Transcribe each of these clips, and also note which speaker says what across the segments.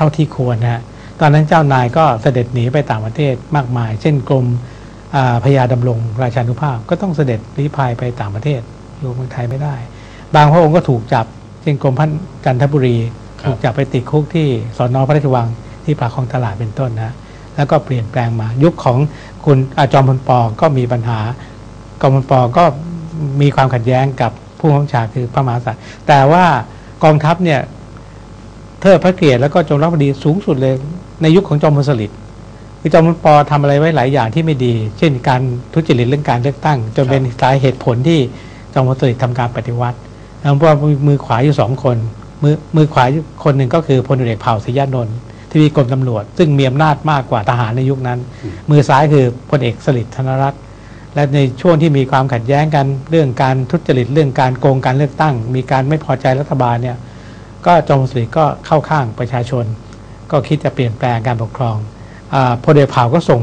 Speaker 1: เท่าที่ควรนะฮะตอนนั้นเจ้านายก็เสด็จหนีไปต่างประเทศมากมาย เช่นกรมอ่าพญาดำรงราชานุภาพก็ต้องเสด็จลี้ภัยไปต่างประเทศอยู่เมืองไทยไม่ได้ บางพระองค์ก็ถูกจับ เช่นกรมพันจันทบุรี
Speaker 2: ครับ
Speaker 1: ถูกจับไปติดคุกที่สอนอพระราชวังที่ปากคลองตลาดเป็นต้นนะแล้วก็เปลี่ยนแปลงมา ยุคของคุณอาจอมพลปอก็มีปัญหากองพลปอก็มีความขัดแย้งกับผู้บังคับบัญชาคือพระมหากษัตริย์แต่ว่ากองทัพเนี่ย เทิดพระเกียรติแล้วก็จงรักภักดีสูงสุดเลย ในยุคของจอมพลสฤษดิ์คือจอมพลปอทำอะไรไว้หลายอย่างที่ไม่ดี เช่น การทุจริตเรื่องการเลือกตั้ง จนเป็นสาเหตุผลที่จอมพลสฤษดิ์ทำการปฏิวัติแล้วเพราะว่ามือขวาอยู่สองคน มือมือขวาคนหนึ่งก็คือพลเอกเผ่าศรียานนท์ที่มีกรมตำรวจ ซึ่งมีอำนาจมากกว่าทหารในยุคนั้น มือซ้ายคือพลเอกสฤษดิ์ธนรัตน์และในช่วงที่มีความขัดแย้งกันเรื่องการทุจริตเรื่องการโกงการเลือกตั้ง มีการไม่พอใจรัฐบาลเนี่ย ก็จอมพลสฤษดิ์ก็เข้าข้างประชาชน ก็คิดจะเปลี่ยนแปลงการปกครองอาพลเอกเผ่าก็ส่ง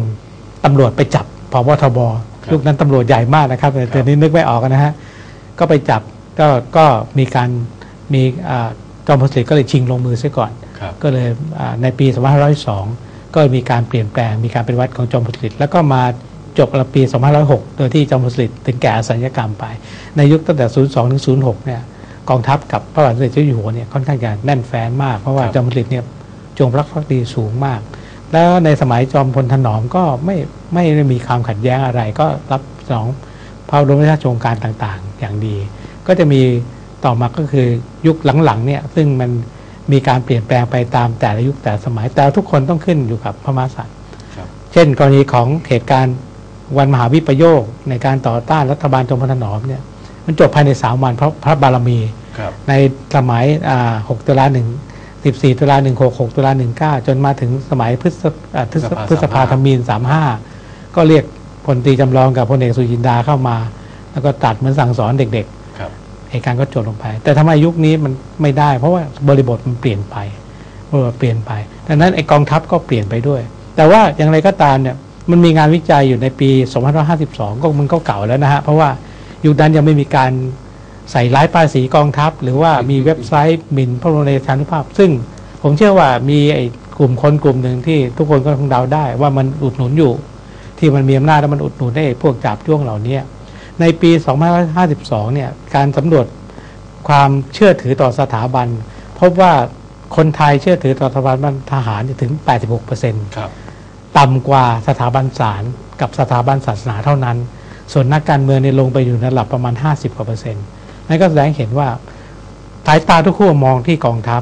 Speaker 1: ตำรวจไปจับพบทบยุคนั้นตำรวจใหญ่มากนะครับแต่แต่นี้นึกไม่ออกนะฮะก็ไปจับก็ก็มีการมีอ่าจอมพลสฤษดิ์ก็เลยชิงลงมือเสียก่อน
Speaker 2: ครับ
Speaker 1: ก็เลยอ่าในปี2502ก็มีการเปลี่ยนแปลงมีการเป็นวัดของจอมพลสฤษดิ์แล้วก็มาจบปี2506 โดยที่จอมพลสฤษดิ์ถึงแก่อสัญญกรรมไป ในยุคตั้งแต่ 02ถึง06เนี่ย กองทัพกับพระบาทสมเด็จเจ้าอยู่หัวเนี่ยค่อนข้างจะแน่นแฟ้นมาก เพราะว่า
Speaker 2: ครับ
Speaker 1: จอมพลสฤษดิ์เนี่ยจงรักภักดีสูงมาก แล้วในสมัยจอมพลถนอมก็ไม่ไม่ได้มีความขัดแย้งอะไร ก็รับสนองพระบรมราชโองการต่างๆ อย่างดี ก็จะมีต่อมาก็คือยุคหลังๆเนี่ยซึ่งมันมีการเปลี่ยนแปลงไปตามแต่ละยุคแต่ละสมัยแต่ทุกคนต้องขึ้นอยู่กับพระมหากษัตริย์
Speaker 2: ครับ
Speaker 1: เช่น กรณีของเหตุการณ์วันมหาวิปโยคในการต่อต้านรัฐบาลจอมพลถนอมเนี่ย มันจบภายในสามวันเพราะพระบารมี
Speaker 2: ครับ
Speaker 1: ในสมัยอ่า6ตุลาหนึ่ง14ตุลา16 6ตุลา19 จนมาถึงสมัยพฤษอ่าพฤษ
Speaker 2: พ
Speaker 1: พ
Speaker 2: ฤ
Speaker 1: ฤ
Speaker 2: ษ
Speaker 1: ษ
Speaker 2: ภา
Speaker 1: ภาธมิน35 ก็เรียกพลตรีจำลองกับพลเอกสุจินดาเข้ามา แล้วก็ตัดเหมือนสั่งสอนเด็ก
Speaker 2: ครับ
Speaker 1: ๆเหตุการณ์ก็จบลงไป แต่ทำไมยุคนี้มันไม่ได้ เพราะว่าบริบทมันเปลี่ยนไปบริบทเปลี่ยนไปดังนั้นไอกองทัพก็เปลี่ยนไปด้วย แต่ว่าอย่างไรก็ตามเนี่ยมันมีงานวิจัยอยู่ในปี 2552 ก็มันก็เก่าแล้วนะฮะเพราะว่า ยุคนั้นยังไม่มีการใส่ร้ายป้ายสีกองทัพ หรือว่ามีเว็บไซต์หมิ่นพระบรมราชานุภาพ ซึ่งผมเชื่อว่ามีไอ้กลุ่มคนกลุ่มหนึ่งที่ทุกคนก็คงเดาได้ ว่ามันอุดหนุนอยู่ ที่มันมีอำนาจแล้วมันอุดหนุนได้พวกจับจ้วงเหล่านี้ในปี 2552 เนี่ยการสำรวจความเชื่อถือต่อสถาบัน พบว่าคนไทยเชื่อถือต่อสถาบันทหารเนี่ยถึง 86%
Speaker 2: ครับ
Speaker 1: ต่ำกว่าสถาบันศาลกับสถาบันศาสนาเท่านั้น ส่วนนักการเมืองเนี่ยลงไปอยู่ในระดับประมาณ 50กว่าเปอร์เซ็นต์นั่นก็แสดงให้เห็นว่าสายตาทุกคู่มองที่กองทัพ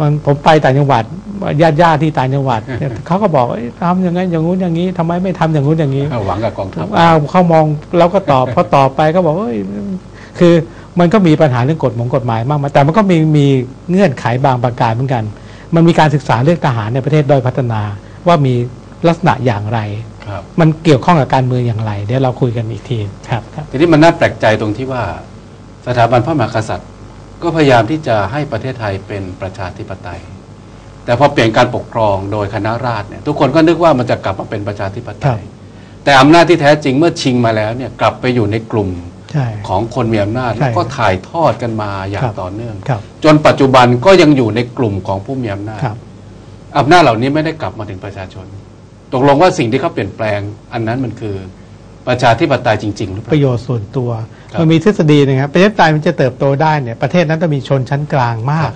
Speaker 1: มันผมไปต่างจังหวัดญาติญาติๆที่ต่างจังหวัดเนี่ยเขาก็บอกเอ้ยทำอย่างนั้นอย่างงู้นอย่างนี้ทำไมไม่ทำอย่างงู้นอย่างนี้
Speaker 2: หวังกับกองทัพ
Speaker 1: อ้าวเขามองเราก็ตอบพอตอบไปก็บอกว่าเอ้ยคือมันก็มีปัญหาเรื่องกฎหมงกฎหมายมากมายแต่มันก็มีมีเงื่อนไขบางประการเหมือนกัน มันมีการศึกษาเรื่องทหารในประเทศด้อยพัฒนาว่ามี ลักษณะอย่างไร
Speaker 2: ครับ
Speaker 1: มันเกี่ยวข้องกับการเมืองอย่างไร เดี๋ยวเราคุยกันอีกทีครับครับ
Speaker 2: ทีนี้มันน่าแปลกใจตรงที่ว่าสถาบันพระมหากษัตริย์ ก็พยายามที่จะให้ประเทศไทยเป็นประชาธิปไตย แต่พอเปลี่ยนการปกครองโดยคณะราษฎรเนี่ยทุกคนก็นึกว่ามันจะกลับมาเป็นประชาธิปไต
Speaker 1: ครับ
Speaker 2: ยแต่อำนาจที่แท้จริงเมื่อชิงมาแล้วเนี่ยกลับไปอยู่ในกลุ่ม
Speaker 1: ใช่
Speaker 2: ของคนมีอำนาจ
Speaker 1: ใช่
Speaker 2: แล้วก็ถ่ายทอดกันมาอย่า
Speaker 1: ค
Speaker 2: ง
Speaker 1: รับ
Speaker 2: ต่อเนื่อง
Speaker 1: ครับ
Speaker 2: จนปัจจุบันก็ยังอยู่ในกลุ่มของผู้มีอำนาจ
Speaker 1: ครับ
Speaker 2: อำนาจเหล่านี้ไม่ได้กลับมาถึงประชาชน ตกลงว่าสิ่งที่เขาเปลี่ยนแปลง อันนั้นมันคือประชาธิปไตยจริงๆหรือเป
Speaker 1: ประ
Speaker 2: ล่า
Speaker 1: โยชน์ส่วนตัว
Speaker 2: ครับ
Speaker 1: มันมีทฤษฎีนะครับประเทศไทยมันจะเติบโตได้เนี่ยประเทศนั้นต้องมีชนชั้นกลางมาก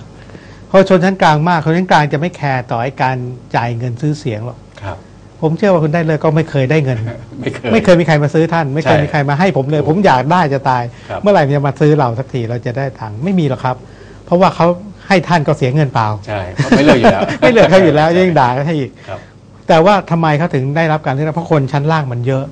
Speaker 1: เพราะชนชั้นกลางมากชนชั้นกลางจะไม่แคร์ต่อไอ้การจ่ายเงินซื้อเสียงหรอก
Speaker 2: ครับ
Speaker 1: ผมเชื่อว่าคุณได้เลยก็ไม่เคยได้เงิน
Speaker 2: ไม่เคย
Speaker 1: ไม่เคยมีใครมาซื้อท่าน ไม่เคย
Speaker 2: ใช่
Speaker 1: มีใครมาให้ผมเลย ผมอยากได้จะตาย
Speaker 2: ครับ
Speaker 1: เมื่อไหร่มันจะมาซื้อเราสักทีเราจะได้ตังค์ไม่มีหรอกครับ เพราะว่าเขาให้ท่านก็เสียเงินเปล่า
Speaker 2: ใช่เขาไม่เลิกอยู่แล้ว
Speaker 1: ไม่เหลือเขาอยู่แล้วยังด่ากันให้อีก
Speaker 2: ครับ
Speaker 1: แต่ว่าทำไมเขาถึงได้รับการเลือกเพราะคนชั้นล่างมันเยอะ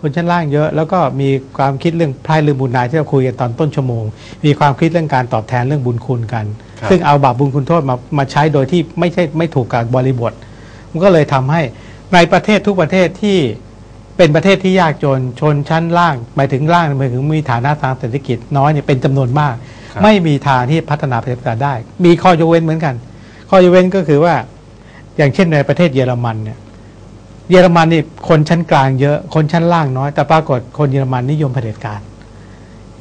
Speaker 1: คนชั้นล่างเยอะ แล้วก็มีความคิดเรื่องพรายลืมบุญนายที่เราคุยกันตอนต้นชั่วโมง มีความคิดเรื่องการตอบแทนเรื่องบุญคุณกัน
Speaker 2: ครับ
Speaker 1: ซึ่งเอาบาปบุญคุณโทษมามาใช้โดยที่ไม่ใช่ไม่ถูกกับบริบท มันก็เลยทำให้ในประเทศทุกประเทศที่เป็นประเทศที่ยากจนชนชั้นล่างหมายถึงล่างหมายถึงมีฐานะทางเศรษฐกิจน้อยเนี่ยเป็นจำนวนมาก
Speaker 2: ครับ
Speaker 1: ไม่มีทางที่พัฒนาประเทศได้ มีข้อยกเว้นเหมือนกัน ข้อยกเว้นก็คือว่า อย่างเช่นในประเทศเยอรมันเนี่ยเยอรมันนี่คนชั้นกลางเยอะคนชั้นล่างน้อย แต่ปรากฏคนเยอรมันนิยมเผด็จการ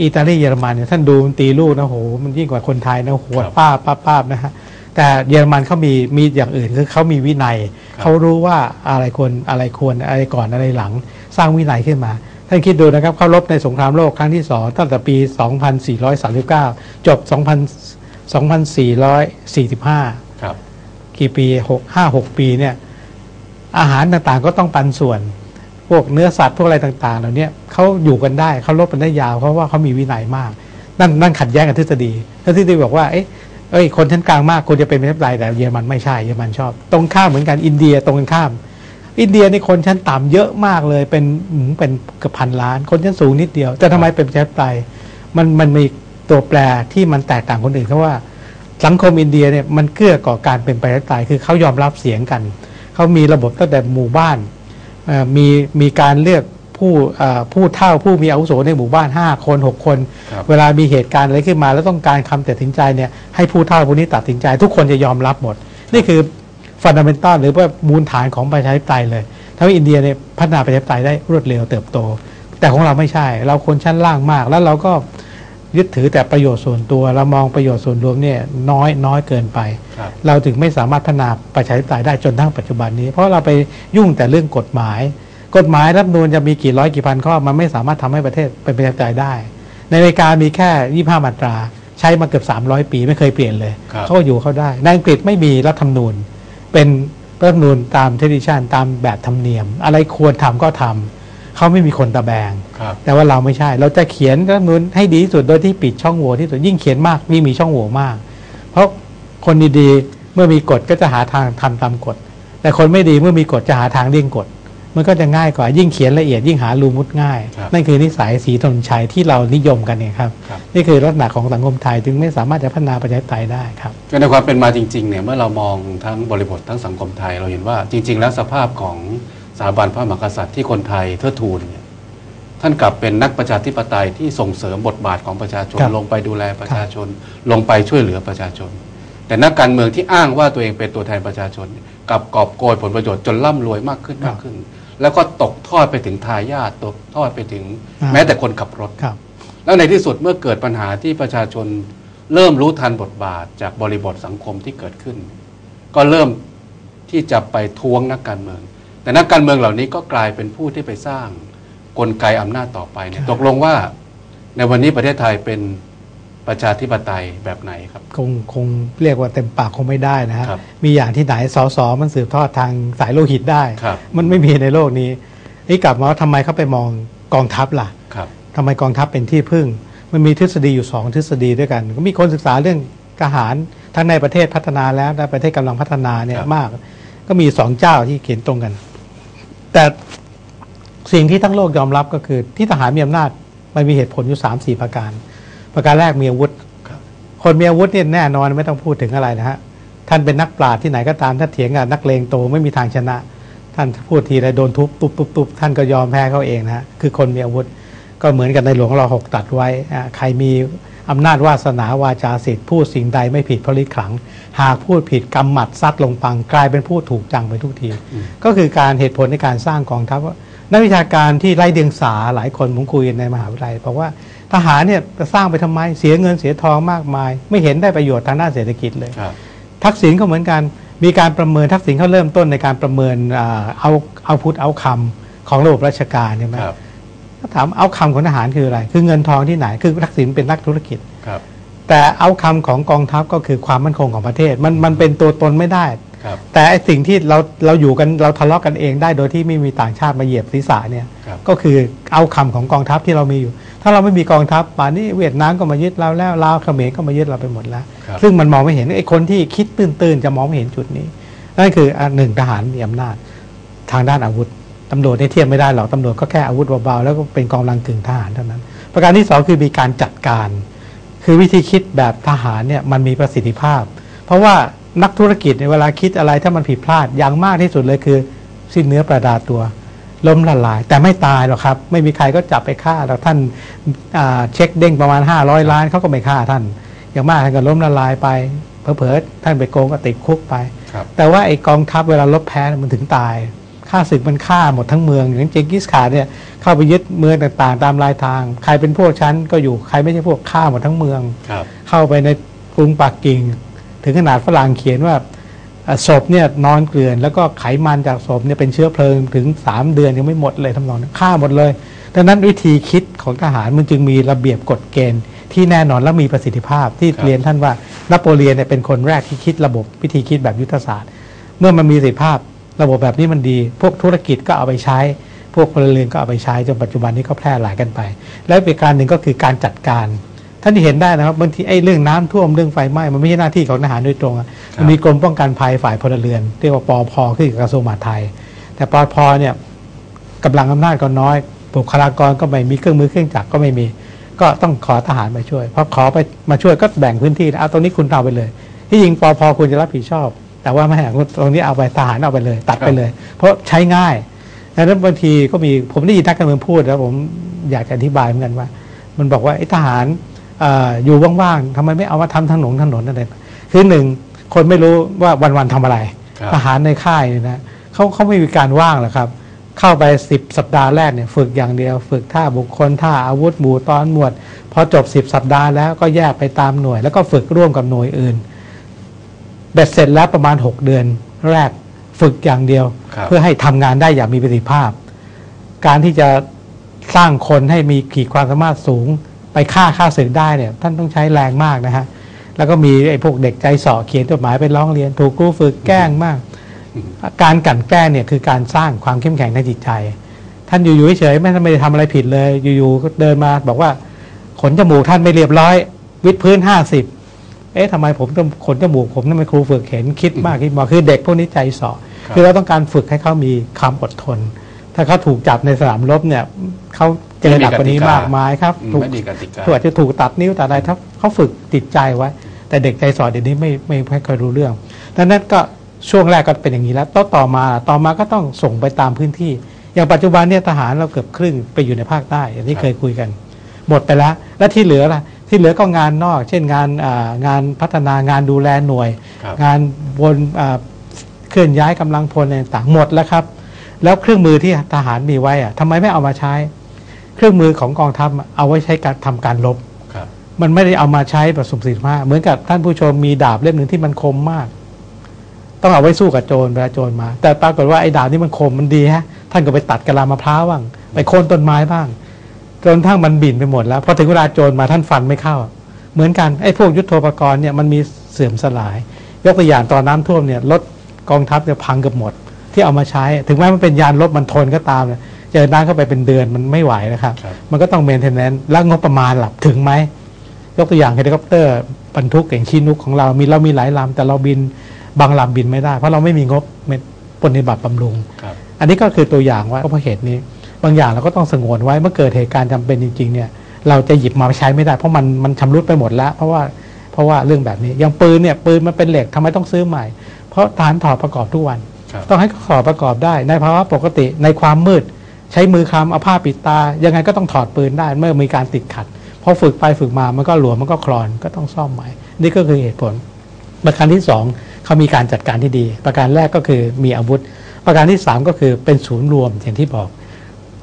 Speaker 1: อิตาลีเยอรมันเนี่ยท่านดูมันตีลูกนะโหมันยิ่งกว่าคนไทยนะหัว
Speaker 2: ครับ
Speaker 1: ป้าบป้าบป้าบนะฮะแต่เยอรมันเขามีมีอย่างอื่นคือเขามีวินัย
Speaker 2: ครับ
Speaker 1: เขารู้ว่าอะไรควรอะไรควรอะไรก่อนอะไรหลัง สร้างวินัยขึ้นมาท่านคิดดูนะครับเขารบในสงครามโลกครั้งที่สองตั้งแต่ปี 2439 จบ2445
Speaker 2: ครับ
Speaker 1: กี่ปีหกห้าหกปีเนี่ยอาหารต่างๆก็ต้องปันส่วน พวกเนื้อสัตว์พวกอะไรต่างๆเหล่านี้เขาอยู่กันได้เขาลบกันได้ยาวเพราะว่าเขามีวินัยมาก นั่นนั่นขัดแย้งกับทฤษฎีทฤษฎีบอกว่าเอ้ยเอ้ยคนชั้นกลางมากควรจะเป็นประชาธิปไตยแต่เยอรมันไม่ใช่เยอรมันชอบ ตรงข้ามเหมือนกันอินเดียตรงกันข้าม อินเดียนี่คนชั้นต่ำเยอะมากเลยเป็นเป็นเกือบพันล้าน คนชั้นสูงนิดเดียว แต่ทำไมเป็นประชาธิปไตยมันมันมีตัวแปรที่มันแตกต่างคนอื่นเพราะว่า สังคมอินเดียเนี่ยมันเกื้อก่อการเป็นประชาธิปไตยคือเขายอมรับเสียงกัน เขามีระบบตั้งแต่หมู่บ้านเอ่อมีมีการเลือกผู้เอ่อผู้เฒ่าผู้มีอาวุโสในหมู่บ้าน 5 คน 6 คน
Speaker 2: ครับ
Speaker 1: เวลามีเหตุการณ์อะไรขึ้นมา แล้วต้องการคำตัดสินใจเนี่ยให้ผู้เฒ่าผู้นี้ตัดสินใจ ทุกคนจะยอมรับหมด นี่คือฟันดัมเบลตัลหรือว่ามูลฐานของประชาธิปไตยเลยทำให้อินเดียเนี่ยพัฒนาประชาธิปไตยได้รวดเร็วเติบโต แต่ของเราไม่ใช่ เราคนชั้นล่างมาก แล้วเราก็ ยึดถือแต่ประโยชน์ส่วนตัวเรามองประโยชน์ส่วนรวมเนี่ยน้อยน้อยเกินไป
Speaker 2: ครับ
Speaker 1: เราถึงไม่สามารถพัฒนาประชาธิปไตยได้จนทั้งปัจจุบันนี้ เพราะเราไปยุ่งแต่เรื่องกฎหมาย กฎหมายรัฐธรรมนูญจะมีกี่ร้อยกี่พันข้อมันไม่สามารถทำให้ประเทศเป็นประชาธิปไตยได้ ในอเมริกามีแค่25มาตรา ใช้มาเกือบ300 ปีไม่เคยเปลี่ยนเลย
Speaker 2: ครับ
Speaker 1: เขาก็อยู่เขาได้ในอังกฤษไม่มีรัฐธรรมนูญเป็นรัฐธรรมนูญตามเทดิชันตามแบบธรรมเนียม อะไรควรทำก็ทำ เขาไม่มีคนตะแบง
Speaker 2: ครับ
Speaker 1: แต่ว่าเราไม่ใช่ เราจะเขียนรัฐธรรมนูญให้ดีที่สุดโดยที่ปิดช่องโหว่ที่สุดยิ่งเขียนมากยิ่งมีช่องโหว่มาก เพราะคนดีๆเมื่อมีกฎก็จะหาทางทำตามกฎ แต่คนไม่ดีเมื่อมีกฎจะหาทางเลี่ยงกฎ มันก็จะง่ายกว่ายิ่งเขียนละเอียดยิ่งหารูมุดง่าย
Speaker 2: ครับ
Speaker 1: นั่นคือนิสัยสีถนนชัยที่เรานิยมกันเนี่ยครับ
Speaker 2: ครับ
Speaker 1: นี่คือลักษณะของสังคมไทยจึงไม่สามารถจะพัฒนาประชาธิปไตยได้ครับ
Speaker 2: ก็ในความเป็นมาจริงๆเนี่ยเมื่อเรามองทั้งบริบททั้งสังคมไทยเราเห็นว่าจริง ๆ แล้วสภาพของส ถาบันพระมหากษัตริย์ที่คนไทยเทิดทูนเนี่ยท่านกลับเป็นนักประชาธิปไตยที่ส่งเสริมบทบาทของประชาชน
Speaker 1: ครับ
Speaker 2: ลงไปดูแลประชาชน ลงไปช่วยเหลือประชาชน แต่นักการเมืองที่อ้างว่าตัวเองเป็นตัวแทนประชาชนเนี่ยกลับกอบโกยผลประโยชน์จนร่ำรวยมากขึ้นมากขึ้น แล้วก็ตกทอดไปถึงทายาทตกทอดไปถึง
Speaker 1: อ่า
Speaker 2: แม้แต่คนขับรถ
Speaker 1: ครับ
Speaker 2: แล้วในที่สุดเมื่อเกิดปัญหาที่ประชาชน เริ่มรู้ทันบทบาทจากบริบทสังคมที่เกิดขึ้น ก็เริ่มที่จะไปท้วงนักการเมือง แต่นักการเมืองเหล่านี้ก็กลายเป็นผู้ที่ไปสร้างกลไกอำนาจต่อไปเนี่ย
Speaker 1: ใช่
Speaker 2: ตกลงว่าในวันนี้ประเทศไทยเป็นประชาธิปไตยแบบไหนครับ
Speaker 1: คงคงเรียกว่าเต็มปากคงไม่ได้นะฮะ
Speaker 2: ครับ
Speaker 1: มีอย่างที่ไหนสอสอมันสืบทอดทางสายโลหิตได้
Speaker 2: ครับ
Speaker 1: มันไม่มีในโลกนี้นี่กลับมาว่าทำไมเขาไปมองกองทัพล่ะ
Speaker 2: ครับ
Speaker 1: ทำไมกองทัพเป็นที่พึ่ง มันมีทฤษฎีอยู่สองทฤษฎีด้วยกัน ก็มีคนศึกษาเรื่องทหารทั้งในประเทศพัฒนาแล้วและประเทศกำลังพัฒนาเนี่ย
Speaker 2: ครับ
Speaker 1: มาก ก็มีสองเจ้าที่เขียนตรงกัน แต่สิ่งที่ทั้งโลกยอมรับก็คือ ที่ทหารมีอำนาจมันมีเหตุผลอยู่สามสี่ประการ ประการแรกมีอาวุธ
Speaker 2: ค
Speaker 1: นมีอาวุธเนี่ยแน่นอนไม่ต้องพูดถึงอะไรนะฮะท่านเป็นนักปราชญ์ที่ไหนก็ตามถ้าเถียงกับนักเลงโตไม่มีทางชนะ ท่านพูดทีไรโดนทุบตุบตุบตุบท่านก็ยอมแพ้เขาเองนะฮะคือคนมีอาวุธ ก็เหมือนกับในหลวงรอหกตัดไว้ใครมี อำนาจวาสนาวาจาสิทธิ์พูดสิ่งใดไม่ผิดเพราะฤทธิ์ขลัง หากพูดผิดกำหมัดซัดลงปังกลายเป็นผู้ถูกจังไปทุกที
Speaker 2: อืม
Speaker 1: ก็คือการเหตุผลในการสร้างกองทัพว่านักวิชาการที่ไร้เดียงสาหลายคนผมคุยในมหาวิทยาลัยบอกว่าทหารเนี่ยจะสร้างไปทำไมเสียเงินเสียทองมากมาย ไม่เห็นได้ประโยชน์ทางด้านเศรษฐกิจเลย
Speaker 2: ครับ
Speaker 1: ทักษิณก็เหมือนกันมีการประเมินทักษิณเขาเริ่มต้นในการประเมินอ่าเอาเอาพุทเอาคำของระบบราชการใช่ไหม
Speaker 2: ครับ
Speaker 1: ถ้าถามเอาคำของทหารคืออะไร คือเงินทองที่ไหน คือทักษิณเป็นนักธุรกิจ
Speaker 2: ครับ
Speaker 1: แต่เอาคำของกองทัพก็คือความมั่นคงของประเทศ มันมันเป็นตัวตนไม่ได้
Speaker 2: ครับ
Speaker 1: แต่ไอ้สิ่งที่เราเราอยู่กันเราทะเลาะกันเองได้โดยที่ไม่มีต่างชาติมาเหยียบศีรษะเนี่ย
Speaker 2: ครับ
Speaker 1: ก็คือเอาคำของกองทัพที่เรามีอยู่ ถ้าเราไม่มีกองทัพป่านนี้เวียดนามก็มายึดเราแล้วลาวเขมรก็มายึดเราไปหมดแล้ว
Speaker 2: ครับ
Speaker 1: ซึ่งมันมองไม่เห็นไอ้คนที่คิดตื้นๆจะมองไม่เห็นจุดนี้นั่นคืออะหนึ่งทหารมีอำนาจทางด้านอาวุธ ตำรวจเนี่ยเทียบไม่ได้หรอกตำรวจก็แค่อาวุธเบาๆแล้วก็เป็นกองกำลังกึ่งทหารเท่านั้น ประการที่สองคือมีการจัดการ คือวิธีคิดแบบทหารเนี่ยมันมีประสิทธิภาพ เพราะว่านักธุรกิจในยเวลาคิดอะไรถ้ามันผิดพลาดอย่างมากที่สุดเลยคือ สิ้นเนื้อประดาตัวล้มละลาย แต่ไม่ตายหรอกครับ ไม่มีใครก็จับไปฆ่าแล้วท่านอ่าเช็คเด้งประมาณ 500 ล้านเขาก็ไม่ฆ่าท่าน อย่างมากท่านก็ล้มละลายไปเผลอๆท่านไปโกงก็ติดคุกไป
Speaker 2: ครับ
Speaker 1: แต่ว่าไอ้กองทัพเวลาลบแพ้เนี่ยมันถึงตาย ข้าศึกมันฆ่าหมดทั้งเมืองอย่างเจงกิสข่านเนี่ยเข้าไปยึดเมืองต่างๆ ตามรายทาง ใครเป็นพวกชั้นก็อยู่ใครไม่ใช่พวกฆ่าหมดทั้งเมือง
Speaker 2: ครับ
Speaker 1: เข้าไปในกรุงปักกิ่ง ถึงขนาดฝรั่งเขียนว่าเอ่อศพเนี่ยนอนเกลื่อน แล้วก็ไขมันจากศพเนี่ยเป็นเชื้อเพลิงถึง 3 เดือนยังไม่หมดเลยทำนองนั้นฆ่าหมดเลยดังนั้นวิธีคิดของทหารมันจึงมีระเบียบกฎเกณฑ์ที่แน่นอนและมีประสิทธิภาพที่
Speaker 2: ครับ
Speaker 1: เรียนท่านว่านโปเลียนเนี่ยเป็นคนแรกที่คิดระบบวิธีคิดแบบยุทธศาสตร์ เมื่อมันมีประสิทธิภาพ ระบบแบบนี้มันดี พวกธุรกิจก็เอาไปใช้ พวกพลเรือนก็เอาไปใช้จนปัจจุบันนี้ก็แพร่หลายกันไป และอีกการหนึ่งก็คือการจัดการท่านที่เห็นได้นะครับบางทีไอ้เรื่องน้ำท่วมเรื่องไฟไหม้มันไม่ใช่หน้าที่ของทหารโดยตรงอะมันมีกรมป้องกันภัยฝ่ายพลเรือนเรียกว่าปอพขึ้นกับกระทรวงมหาดไทย แต่ปอพเนี่ยกำลังอำนาจก็น้อยบุคลากรก็ไม่มีเครื่องมือเครื่องจักรก็ไม่มี ก็ต้องขอทหารมาช่วยพอขอไปมาช่วยก็แบ่งพื้นที่เอาตรงนี้คุณเอาไปเลย ที่จริงปอพควรจะรับผิดชอบ แต่ว่าไม่ให้ตรงนี้เอาไปทหารเอาไปเลย ตัดไปเลย เพราะใช้ง่ายดังนั้นบางทีก็มีผมได้ยินนักการเมืองพูดแล้วผมอยากจะอธิบายเหมือนกันว่า มันบอกว่าไอ้ทหารเอออยู่ว่างๆทำไมไม่เอามาทำถนนถนนอะไรคือหนึ่งคนไม่รู้ว่าวันๆทำอะไร
Speaker 2: ครับ
Speaker 1: ทหารในค่ายเนี่ยนะเขาเขาไม่มีการว่างหรอกครับ เข้าไปสิบสัปดาห์แรกเนี่ยฝึกอย่างเดียว ฝึกท่าบุคคลท่าอาวุธหมู่ตอนหมวดพอจบสิบสัปดาห์แล้วก็แยกไปตามหน่วย แล้วก็ฝึกร่วมกับหน่วยอื่น เบ็ดเสร็จแล้วประมาณ 6 เดือนแรกฝึกอย่างเดียว
Speaker 2: ครับ
Speaker 1: เพื่อให้ทำงานได้อย่างมีประสิทธิภาพ การที่จะสร้างคนให้มีขีดความสามารถสูงไปฆ่าฆ่าศึกได้เนี่ยท่านต้องใช้แรงมากนะฮะแล้วก็มีไอ้พวกเด็กใจเสอเขียนจดหมายไปร้องเรียน ถูกครูฝึกแกล้งมาก การกลั่นแกล้งเนี่ยคือการสร้างความเข้มแข็งในจิตใจ ท่านอยู่ๆเฉยๆไม่ไม่ได้ทำอะไรผิดเลย อยู่ๆก็เดินมาบอกว่าขนจมูกท่านไม่เรียบร้อย วิดพื้นห้าสิบ เอ๊ะทำไมผมต้องขนจมูกผมนั่นเป็นครูฝึกเห็นคิดมากคิดมาคือเด็กพวกนี้ใจเสอ
Speaker 2: ครับ
Speaker 1: คือเราต้องการฝึกให้เขามีความอดทน ถ้าเขาถูกจับในสนามรบเนี่ยเขาเจอหนักกว่านี้มากมายครับ
Speaker 2: อืม
Speaker 1: ถูก
Speaker 2: ไม่มีกติกา
Speaker 1: ถูกอาจจะถูกตัดนิ้วตัดอะไรถ้าเขาฝึกติดใจไว้ แต่เด็กใจสอดเดี๋ยวนี้ไม่ไม่ไม่ค่อยรู้เรื่องดังนั้นก็ช่วงแรกก็เป็นอย่างนี้แล้วต่อต่อมาต่อมาก็ต้องส่งไปตามพื้นที่ อย่างปัจจุบันเนี่ยทหารเราเกือบครึ่งไปอยู่ในภาคใต้อย่างที่
Speaker 2: ครับ
Speaker 1: เคยคุยกัน หมดไปแล้ว แล้วที่เหลือล่ะ ที่เหลือก็งานนอก เช่นงานอ่างานพัฒนางานดูแลหน่วย
Speaker 2: ครับ
Speaker 1: งานบนอ่าเคลื่อนย้ายกำลังพลอะไรต่างๆหมดแล้วครับ แล้วเครื่องมือที่ทหารมีไว้อะทำไมไม่เอามาใช้ เครื่องมือของกองทัพเอาไว้ใช้การทำการรบ
Speaker 2: ครับ
Speaker 1: มันไม่ได้เอามาใช้ประสบประสิทธิภาพเหมือนกับท่านผู้ชมมีดาบเล่มหนึ่งที่มันคมมาก ต้องเอาไว้สู้กับโจรเวลาโจรมา แต่ปรากฏว่าไอ้ดาบนี่มันคมมันดีฮะท่านก็ไปตัดกระลามะพร้าวบ้างไปโค่นต้นไม้บ้าง จนทั้งมันบิ่นไปหมดแล้วพอถึงเวลาโจรมาท่านฟันไม่เข้า เหมือนกันไอ้พวกยุทโธปกรณ์เนี่ยมันมีเสื่อมสลาย ยกตัวอย่างตอนน้ำท่วมเนี่ยรถกองทัพเนี่ยพังเกือบหมด ที่เอามาใช้ ถึงแม้มันเป็นยานรบมันทนก็ตามเนี่ยเจอน้ำเข้าไปเป็นเดือนมันไม่ไหวนะครับ
Speaker 2: ครับ
Speaker 1: มันก็ต้องเมนเทนแนนซ์แล้วงบประมาณหลับถึงไหมยกตัวอย่างเฮลิคอปเตอร์บรรทุกอย่างชินุกของเรา มีเรามีหลายลำแต่เราบินบางลำบินไม่ได้ เพราะเราไม่มีงบปฏิบัติบำรุง
Speaker 2: ครับ
Speaker 1: อันนี้ก็คือตัวอย่างว่าก็เพราะเหตุนี้ บางอย่างเราก็ต้องสงวนไว้เมื่อเกิดเหตุการณ์จำเป็นจริงๆเนี่ยเราจะหยิบมาใช้ไม่ได้ เพราะมันมันชำรุดไปหมดแล้ว เพราะว่าเพราะว่าเรื่องแบบนี้อย่างปืนเนี่ยปืนมันเป็นเหล็กทำไมต้องซื้อใหม่ เพราะทหารถอดประกอบทุกวัน
Speaker 2: ครับ
Speaker 1: ต้องให้เขาถอดประกอบได้ ในภาวะปกติในความมืด ใช้มือคำเอาผ้าปิดตา ยังไงก็ต้องถอดปืนได้เมื่อมีการติดขัดพอฝึกไปฝึกมามันก็หลวมมันก็คลอนก็ต้องซ่อมใหม่ นี่ก็คือเหตุผล ประการที่สองเขามีการจัดการที่ดี ประการแรกก็คือมีอาวุธ ประการที่สามก็คือเป็นศูนย์รวมอย่างที่บอก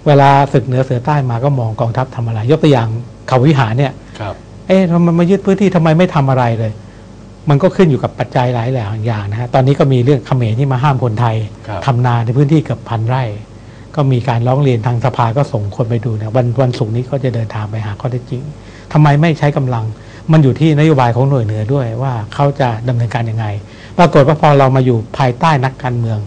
Speaker 1: เวลาศึกเหนือเสือใต้มาก็มองกองทัพทำอะไร ยกตัวอย่างเขาวิหารเนี่ย
Speaker 2: ครับ
Speaker 1: เอ๊ะทำไมมายึดพื้นที่ทำไมไม่ทำอะไรเลย มันก็ขึ้นอยู่กับปัจจัยหลายหลายอย่างนะฮะตอนนี้ก็มีเรื่องเขมรที่มาห้ามคนไทย
Speaker 2: ครับ
Speaker 1: ทำนาในพื้นที่เกือบพันไร่ ก็มีการร้องเรียนทางสภาก็ส่งคนไปดูเนี่ยวันวันศุกร์นี้ก็จะเดินทางไปหาข้อเท็จจริงทำไมไม่ใช้กำลัง มันอยู่ที่นโยบายของหน่วยเหนือด้วยว่าเขาจะดำเนินการยังไง ปรากฏว่าพอเรามาอยู่ภายใต้นักการเมือง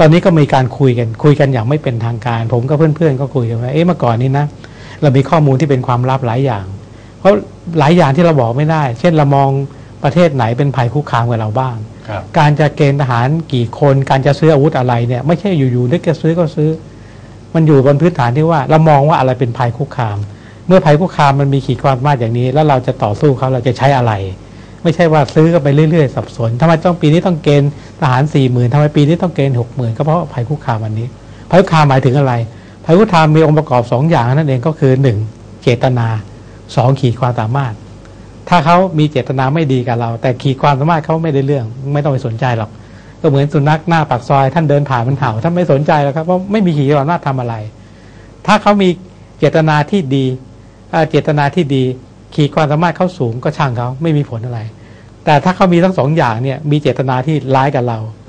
Speaker 1: ตอนนี้ก็มีการคุยกันคุยกันอย่างไม่เป็นทางการ ผมกับเพื่อนๆก็คุยกันว่าเอ๊ะเมื่อก่อนนี้นะเรามีข้อมูลที่เป็นความลับหลายอย่าง เพราะหลายอย่างที่เราบอกไม่ได้ เช่นเรามองประเทศไหนเป็นภัยคุกคามกับเราบ้าง
Speaker 2: ครับ
Speaker 1: การจะเกณฑ์ทหารกี่คนการจะซื้ออาวุธอะไรเนี่ยไม่ใช่อยู่ๆนึกจะซื้อก็ซื้อ มันอยู่บนพื้นฐานที่ว่าเรามองว่าอะไรเป็นภัยคุกคาม เมื่อภัยคุกคามมันมีขีดความสามารถอย่างนี้ แล้วเราจะต่อสู้เขาเราจะใช้อะไร ไม่ใช่ว่าซื้อกันไปเรื่อยๆ สับสนทำไมต้องปีนี้ต้องเกณฑ์ทหารสี่หมื่นทำไมปีนี้ต้องเกณฑ์หกหมื่นก็เพราะภัยคุกคามอันนี้ภัยคุกคามหมายถึงอะไรภัยคุกคามมีองค์ประกอบสองอย่างนั่นเองก็คือหนึ่งเจตนาสองขีดความสามารถ ถ้าเขามีเจตนาไม่ดีกับเรา แต่ขีดความสามารถเขาไม่ได้เรื่อง ไม่ต้องไปสนใจหรอกก็เหมือนสุนัขหน้าปากซอย ท่านเดินผ่านมันเห่าท่านไม่สนใจหรอกครับเพราะไม่มีขีดความสามารถทำอะไร ถ้าเขามีเจตนาที่ดีเจตนาที่ดี ขีดความสามารถเขาสูงก็ช่างเขาไม่มีผลอะไร แต่ถ้าเขามีทั้งสองอย่างเนี่ยมีเจตนาที่ร้ายกับเราและ